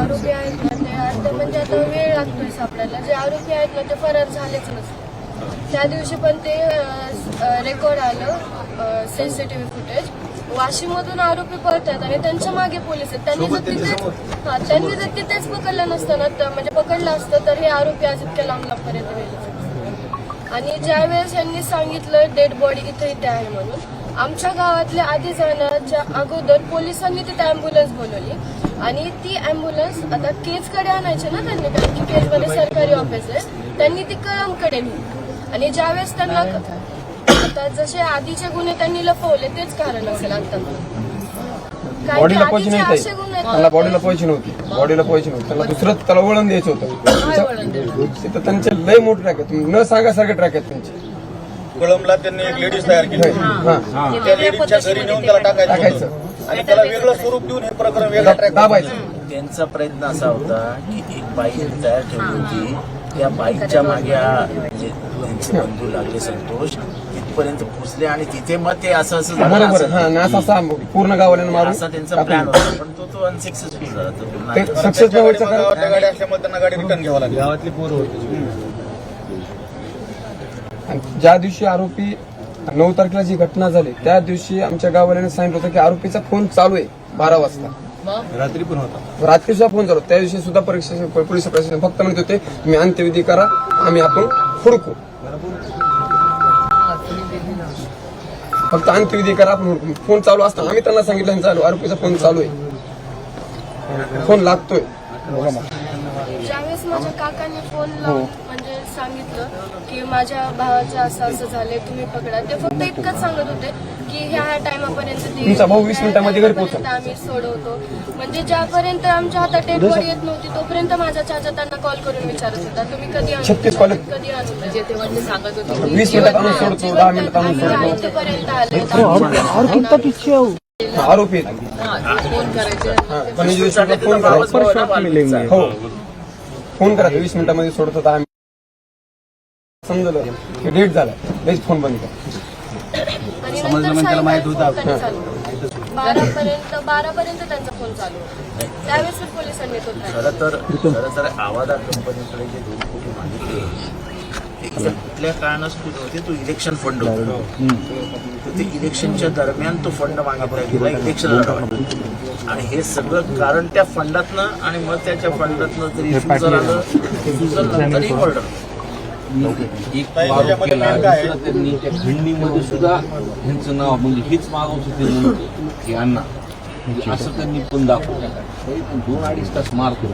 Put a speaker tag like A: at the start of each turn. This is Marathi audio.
A: आरोपी आहेत ना ते आता म्हणजे आता वेळ लागतोय सापडायला. जे आरोपी आहेत ना ते फरार झालेच नसते त्या दिवशी पण ते रेकॉर्ड आलं सीसीटीव्ही फुटेज वाशीमधून आरोपी पळतात आणि त्यांच्या मागे पोलीस आहेत. त्यांनी जर तिथेच हा त्यांनी जर तिथेच पकडलं नसतं ना तर म्हणजे पकडलं असतं तर हे आरोपी आज इतक्या लांब लांबपर्यंत गेले आणि ज्यावेळेस यांनी सांगितलं डेड बॉडी इथे इथे आहे म्हणून आमच्या गावातल्या आधी जाण्याच्या अगोदर पोलिसांनी तिथे अँब्युलन्स बोलवली. आणि ती अँब्युलन्स आता केजकडे आणायची ना त्यांनी कारण की केजमध्ये सरकारी ऑफिस आहे. त्यांनी ती कळमकडे नेली. आणि ज्यावेळेस त्यांना आता जसे आधीचे गुन्हे त्यांनी लपवले तेच कारण असेल आता.
B: बॉडीला पैसे नाही बॉडीला पैसे नव्हते बॉडीला पैसे नव्हते त्याला दुसरं त्याला वळण द्यायचं होतं. तिथं त्यांचे लय मोठे ट्रॅक आहेत. न सांगासारखे ट्रॅक आहेत त्यांचे.
C: कळमला त्यांनी एक लेडीज तयार केली.
B: हा.
C: त्या लेडीजच्या घरी नेऊन त्याला टाकायचं
B: टाकायचं.
C: होतं. आणि त्याला वेगळं स्वरूप देऊन हे प्रकरण वेगळं ट्रॅक
B: दाबायचं.
D: त्यांचा प्रयत्न असा होता की एक बाई तयार ठेवली होती. त्या बाईच्या मागे म्हणजे त्यांचे बंधू लागले संतोष. तिथपर्यंत पोहोचले आणि तिथे मग ते असं असं झालं.
B: बरोबर.
D: असं-
B: हा असा पूर्ण गावाला मारून
D: असा त्यांचा प्लॅन. होता. पण तो तो अनसक्सेसफुल झाला. तो.
B: सक्सेस व्हायचं कारण
C: गाडी असल्यामुळे त्यांना गाडी रिटर्न घ्यावं लागली.
E: गावातली पोरं होती.
B: आणि ज्या दिवशी आरोपी नऊ तारखेला जी घटना झाली त्या दिवशी आमच्या गावाल्याने सांगितलं होतं की आरोपीचा फोन चालू आहे बारा वाजता.
E: रात्री पण होता.
B: रात्री सुद्धा फोन चालू त्या दिवशी सुद्धा परीक्षा पोलीस प्रशासन फक्त म्हणत होते तुम्ही अंत्यविधी करा आम्ही आपण हुडकू. फक्त अंत्यविधी करा आपण हुडकू. फोन चालू असताना आम्ही त्यांना सांगितलं चालू आरोपीचा फोन चालू आहे. फोन लागतोय.
A: ज्यावेळेस माझ्या काकांनी फोन लावून म्हणजे सांगितलं की माझ्या भावाचं असं असं झालंय तुम्ही पकडा. ते फक्त इतकंच सांगत होते की ह्या ह्या टायमापर्यंत
B: भाऊ वीस मिनिटामध्ये घरी
A: आम्ही सोडवतो. म्हणजे ज्यापर्यंत आमच्या हातात डेड बॉडी येत नव्हती तोपर्यंत माझा चाचा त्यांना कॉल करून विचारत होता. तुम्ही कधी आणू? कधी आणू म्हणजे सांगत होते
B: वीस मिनिटात सोडतो दहा मिनिटात आणून सोडतो.
A: इथपर्यंत आले
B: आरोपी. हा, आपला फोन
D: बाबाच
B: फोन करा वीस मिनिटामध्ये सोडत होता आम्ही. समजलं? की डेट झाला लगेच फोन बंद करा.
E: समजलं म्हणजे त्याला माहीत होतं
A: सायंकाळी फोन चालू बारा पर्यंत बारा पर्यंत त्यांचा फोन चालू होता. त्यावेळेस पोलिसांनी तो
D: खरं तर खरं तर आवादा कंपनीकडे जे दोन कोटी मागितले कुठल्या कारणासाठी होते तो इलेक्शन फंड होता. तर ते इलेक्शनच्या दरम्यान तो फंड मागितला गेला इलेक्शन लढवण्यासाठी आणि हे सगळं कारण त्या फंडातनं आणि मग त्याच्या फंडातनं जरी रिफ्युजल आलं ही
F: त्यांनी त्या खंडणीमध्ये सुद्धा ह्यांचं नाव म्हणजे हेच मागवत होते अण्णा. म्हणजे असं त्यांनी पण दाखवलं. दोन अडीच तास मारतो